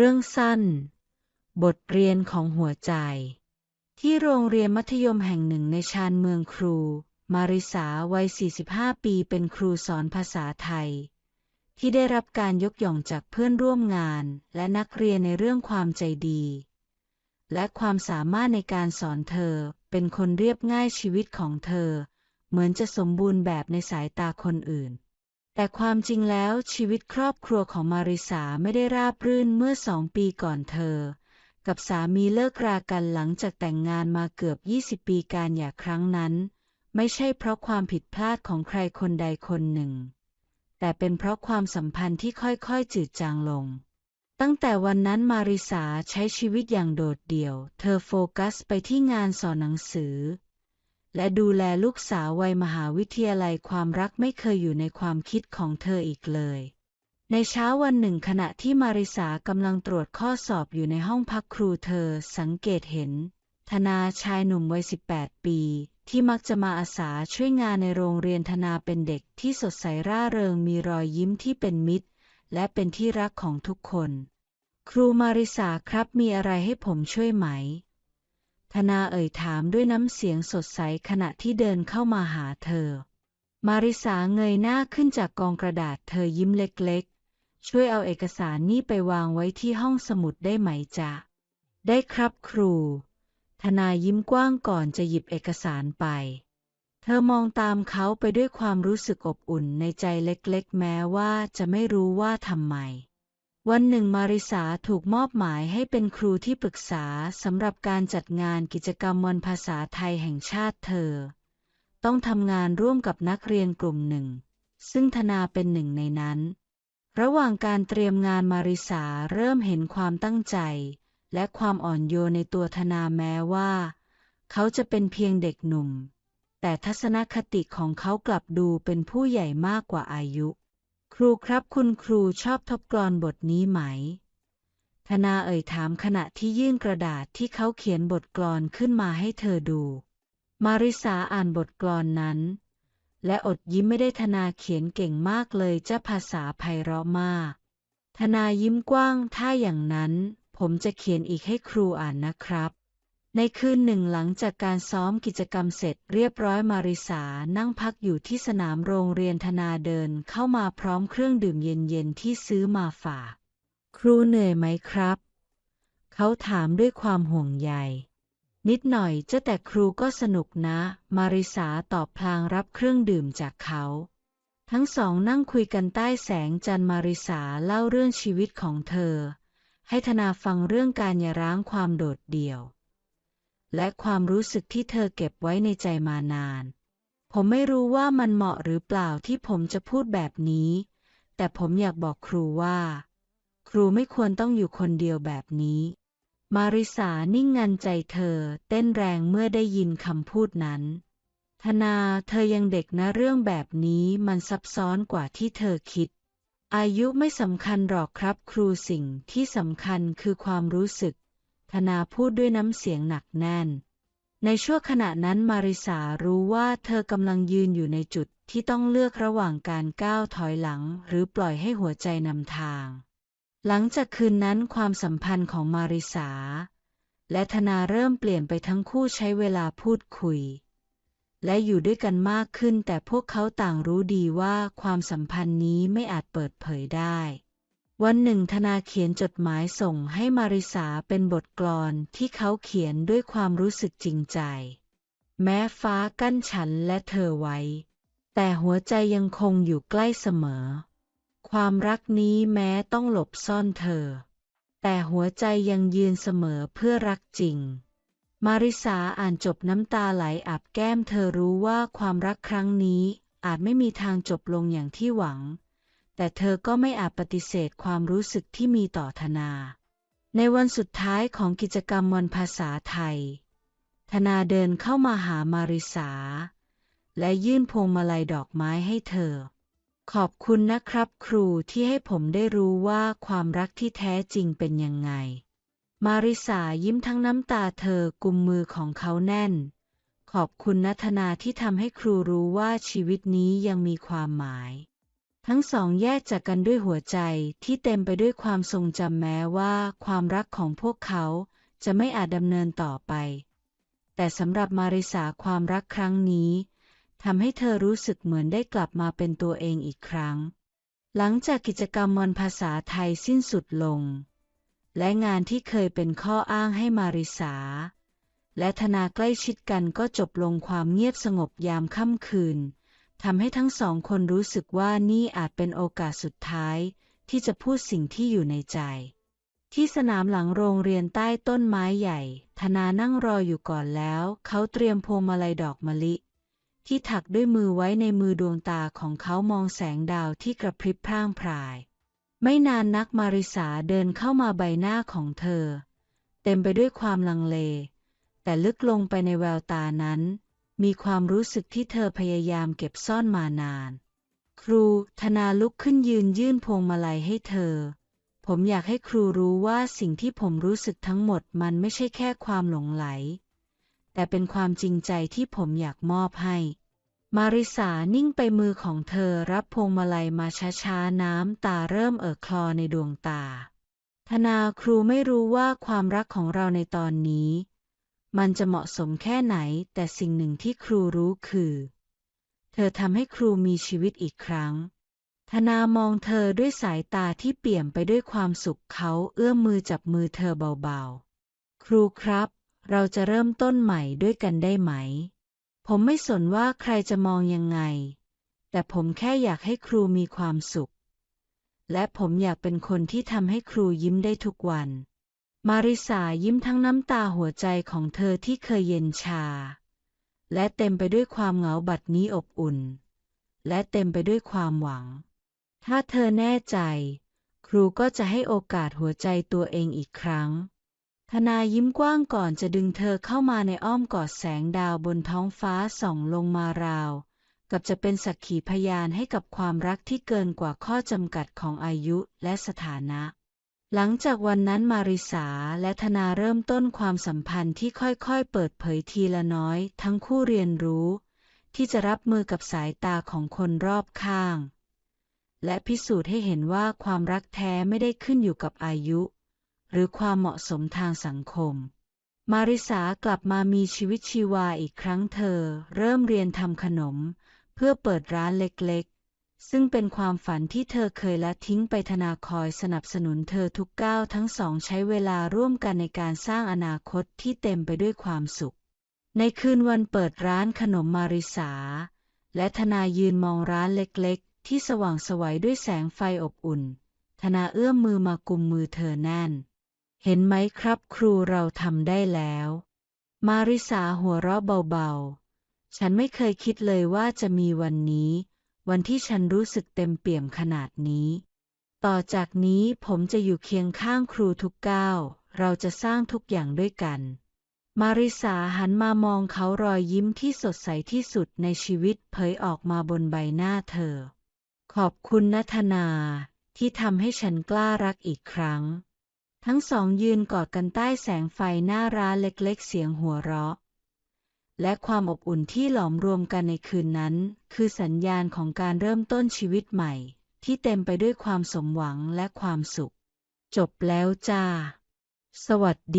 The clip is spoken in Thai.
เรื่องสั้น บทเรียนของหัวใจ ที่โรงเรียนมัธยมแห่งหนึ่งในชานเมืองครู มาริสาวัย 45 ปีเป็นครูสอนภาษาไทย ที่ได้รับการยกย่องจากเพื่อนร่วมงานและนักเรียนในเรื่องความใจดี และความสามารถในการสอนเธอเป็นคนเรียบง่ายชีวิตของเธอ เหมือนจะสมบูรณ์แบบในสายตาคนอื่น แต่ความจริงแล้วชีวิตครอบครัวของมาริสาไม่ได้ราบรื่นเมื่อสองปีก่อนเธอ กับสามีเลิกรากันหลังจากแต่งงานมาเกือบ 20 ปีการหย่าครั้งนั้น ไม่ใช่เพราะความผิดพลาดของใครคนใดคนหนึ่ง แต่เป็นเพราะความสัมพันธ์ที่ค่อยๆจืดจางลง ตั้งแต่วันนั้นมาริสาใช้ชีวิตอย่างโดดเดี่ยว เธอโฟกัสไปที่งานสอนหนังสือ และดูแลลูกสาววัยมหาวิทยาลัยความรักไม่เคยอยู่ในความคิดของเธออีกเลย ในเช้าวันหนึ่งขณะที่มาริสากำลังตรวจข้อสอบอยู่ในห้องพักครูเธอสังเกตเห็น ธนาชายหนุ่มวัย 18 ปี ที่มักจะมาอาสาช่วยงานในโรงเรียนธนาเป็นเด็กที่สดใสร่าเริงมีรอยยิ้มที่เป็นมิตร และเป็นที่รักของทุกคน ครูมาริสาครับมีอะไรให้ผมช่วยไหม ธนาเอ่ยถามด้วยน้ำเสียงสดใสขณะที่เดินเข้ามาหาเธอ มาริสาเงยหน้าขึ้นจากกองกระดาษเธอยิ้มเล็กๆ ช่วยเอาเอกสารนี่ไปวางไว้ที่ห้องสมุดได้ไหมจ๊ะ ได้ครับครู ธนายิ้มกว้างก่อนจะหยิบเอกสารไป เธอมองตามเขาไปด้วยความรู้สึกอบอุ่นในใจเล็กๆ แม้ว่าจะไม่รู้ว่าทำไม วันหนึ่งมาริสาถูกมอบหมายให้เป็นครูที่ปรึกษาสำหรับการจัดงานกิจกรรมวันภาษาไทยแห่งชาติเธอ ต้องทำงานร่วมกับนักเรียนกลุ่มหนึ่ง ซึ่งธนาเป็นหนึ่งในนั้น ระหว่างการเตรียมงานมาริสาเริ่มเห็นความตั้งใจ และความอ่อนโยนในตัวธนาแม้ว่า เขาจะเป็นเพียงเด็กหนุ่ม แต่ทัศนคติของเขากลับดูเป็นผู้ใหญ่มากกว่าอายุ ครูครับคุณครูชอบทบกลอนบทนี้ไหม ธนาเอ่ยถามขณะที่ยื่นกระดาษที่เขาเขียนบทกลอนขึ้นมาให้เธอดู มาริสาอ่านบทกลอนนั้น และอดยิ้มไม่ได้ธนาเขียนเก่งมากเลยเจ้าภาษาไพเราะมาก ธนายิ้มกว้างถ้าอย่างนั้น ผมจะเขียนอีกให้ครูอ่านนะครับ ในคืนหนึ่งหลังจากการซ้อมกิจกรรมเสร็จเรียบร้อยมาริสานั่งพักอยู่ที่สนามโรงเรียนธนาเดินเข้ามาพร้อมเครื่องดื่มเย็นๆที่ซื้อมาฝาก ครูเหนื่อยไหมครับ เขาถามด้วยความห่วงใย นิดหน่อยเจ้าแต่ครูก็สนุกนะ มาริสาตอบพลางรับเครื่องดื่มจากเขา ทั้งสองนั่งคุยกันใต้แสงจันทร์มาริสาเล่าเรื่องชีวิตของเธอ ให้ธนาฟังเรื่องการย่าร้างความโดดเดี่ยว และความรู้สึกที่เธอเก็บไว้ในใจมานาน ผมไม่รู้ว่ามันเหมาะหรือเปล่าที่ผมจะพูดแบบนี้ แต่ผมอยากบอกครูว่า ครูไม่ควรต้องอยู่คนเดียวแบบนี้ มาริสานิ่งงันใจเธอเต้นแรงเมื่อได้ยินคำพูดนั้น ธนาเธอยังเด็กนะเรื่องแบบนี้มันซับซ้อนกว่าที่เธอคิด อายุไม่สำคัญหรอกครับครูสิ่งที่สำคัญคือความรู้สึก ธนาพูดด้วยน้ำเสียงหนักแน่น ในช่วงขณะนั้นมาริสารู้ว่าเธอกำลังยืนอยู่ในจุดที่ต้องเลือกระหว่างการก้าวถอยหลังหรือปล่อยให้หัวใจนำทาง หลังจากคืนนั้นความสัมพันธ์ของมาริสา และธนาเริ่มเปลี่ยนไปทั้งคู่ใช้เวลาพูดคุย และอยู่ด้วยกันมากขึ้นแต่พวกเขาต่างรู้ดีว่าความสัมพันธ์นี้ไม่อาจเปิดเผยได้ วันหนึ่งธนาเขียนจดหมายส่งให้มาริสาเป็นบทกลอนที่เขาเขียนด้วยความรู้สึกจริงใจ แม้ฟ้ากั้นฉันและเธอไว้ แต่หัวใจยังคงอยู่ใกล้เสมอ ความรักนี้แม้ต้องหลบซ่อนเธอ แต่หัวใจยังยืนเสมอเพื่อรักจริง มาริสาอ่านจบน้ำตาไหลอาบแก้มเธอรู้ว่าความรักครั้งนี้อาจไม่มีทางจบลงอย่างที่หวัง แต่เธอก็ไม่อาจปฏิเสธความรู้สึกที่มีต่อธนา ในวันสุดท้ายของกิจกรรมวันภาษาไทย ธนาเดินเข้ามาหามาริสา และยื่นพวงมาลัยดอกไม้ให้เธอ ขอบคุณนะครับครูที่ให้ผมได้รู้ว่าความรักที่แท้จริงเป็นยังไง มาริสายิ้มทั้งน้ำตาเธอกุมมือของเขาแน่น ขอบคุณนัทนาที่ทำให้ครูรู้ว่าชีวิตนี้ยังมีความหมาย ทั้งสองแยกจากกันด้วยหัวใจที่เต็มไปด้วยความทรงจำแม้ว่าความรักของพวกเขาจะไม่อาจดำเนินต่อไป แต่สำหรับมาริสาความรักครั้งนี้ทำให้เธอรู้สึกเหมือนได้กลับมาเป็นตัวเองอีกครั้ง หลังจากกิจกรรมวันภาษาไทยสิ้นสุดลง และงานที่เคยเป็นข้ออ้างให้มาริสา และธนาใกล้ชิดกันก็จบลงความเงียบสงบยามค่ำคืน ทำให้ทั้งสองคนรู้สึกว่านี่อาจเป็นโอกาสสุดท้าย ที่จะพูดสิ่งที่อยู่ในใจ ที่สนามหลังโรงเรียนใต้ต้นไม้ใหญ่ ธนานั่งรออยู่ก่อนแล้ว เขาเตรียมพวงมาลัยดอกมะลิ ที่ถักด้วยมือไว้ในมือดวงตาของเขามองแสงดาวที่กระพริบพร่างพราย ไม่นานนักมาริสาเดินเข้ามาใบหน้าของเธอ เต็มไปด้วยความลังเล แต่ลึกลงไปในแววตานั้น มีความรู้สึกที่เธอพยายามเก็บซ่อนมานาน ครูธนาลุกขึ้นยืนยื่นพวงมาลัยให้เธอ ผมอยากให้ครูรู้ว่าสิ่งที่ผมรู้สึกทั้งหมดมันไม่ใช่แค่ความหลงไหล แต่เป็นความจริงใจที่ผมอยากมอบให้ มาริสานิ่งไปมือของเธอรับพวงมาลัยมาช้าๆน้ำตาเริ่มเอ่อคลอในดวงตาธนาครูไม่รู้ว่าความรักของเราในตอนนี้ มันจะเหมาะสมแค่ไหน แต่สิ่งหนึ่งที่ครูรู้คือ เธอทำให้ครูมีชีวิตอีกครั้ง ธนามองเธอด้วยสายตาที่เปี่ยมไปด้วยความสุขเขาเอื้อมมือจับมือเธอเบาๆ ครูครับ เราจะเริ่มต้นใหม่ด้วยกันได้ไหม ผมไม่สนว่าใครจะมองยังไง แต่ผมแค่อยากให้ครูมีความสุข และผมอยากเป็นคนที่ทำให้ครูยิ้มได้ทุกวัน มาริสายิ้มทั้งน้ำตาหัวใจของเธอที่เคยเย็นชา และเต็มไปด้วยความเหงาบัดนี้อบอุ่น และเต็มไปด้วยความหวัง ถ้าเธอแน่ใจ ครูก็จะให้โอกาสหัวใจตัวเองอีกครั้ง ธนายิ้มกว้างก่อนจะดึงเธอเข้ามาในอ้อมกอดแสงดาวบนท้องฟ้าส่องลงมาราว กับจะเป็นสักขีพยานให้กับความรักที่เกินกว่าข้อจำกัดของอายุและสถานะ หลังจากวันนั้นมาริสาและธนาเริ่มต้นความสัมพันธ์ที่ค่อยๆ เปิดเผยทีละน้อย ทั้งคู่เรียนรู้ ที่จะรับมือกับสายตาของคนรอบข้าง และพิสูจน์ให้เห็นว่าความรักแท้ไม่ได้ขึ้นอยู่กับอายุ หรือความเหมาะสมทางสังคม มาริสากลับมามีชีวิตชีวาอีกครั้งเธอ เริ่มเรียนทำขนม เพื่อเปิดร้านเล็กๆ ซึ่งเป็นความฝันที่เธอเคยละทิ้งไปธนาคอยสนับสนุนเธอทุกก้าวทั้งสองใช้เวลาร่วมกันในการสร้างอนาคตที่เต็มไปด้วยความสุข ในคืนวันเปิดร้านขนมมาริสา และธนายืนมองร้านเล็กๆ ที่สว่างสวัยด้วยแสงไฟอบอุ่น ธนาเอื้อมมือมากุมมือเธอแน่น เห็นไหมครับครูเราทำได้แล้ว มาริสาหัวเราะเบาๆ ฉันไม่เคยคิดเลยว่าจะมีวันนี้ วันที่ฉันรู้สึกเต็มเปี่ยมขนาดนี้ ต่อจากนี้ผมจะอยู่เคียงข้างครูทุกก้าว เราจะสร้างทุกอย่างด้วยกัน มาริสาหันมามองเขารอยยิ้มที่สดใสที่สุดในชีวิตเผยออกมาบนใบหน้าเธอ ขอบคุณนัทนาที่ทำให้ฉันกล้ารักอีกครั้ง ทั้งสองยืนกอดกันใต้แสงไฟหน้าร้านเล็กๆ เสียงหัวเราะ และความอบอุ่นที่หลอมรวมกันในคืนนั้น คือสัญญาณของการเริ่มต้นชีวิตใหม่ ที่เต็มไปด้วยความสมหวังและความสุข จบแล้วจ้า สวัสดี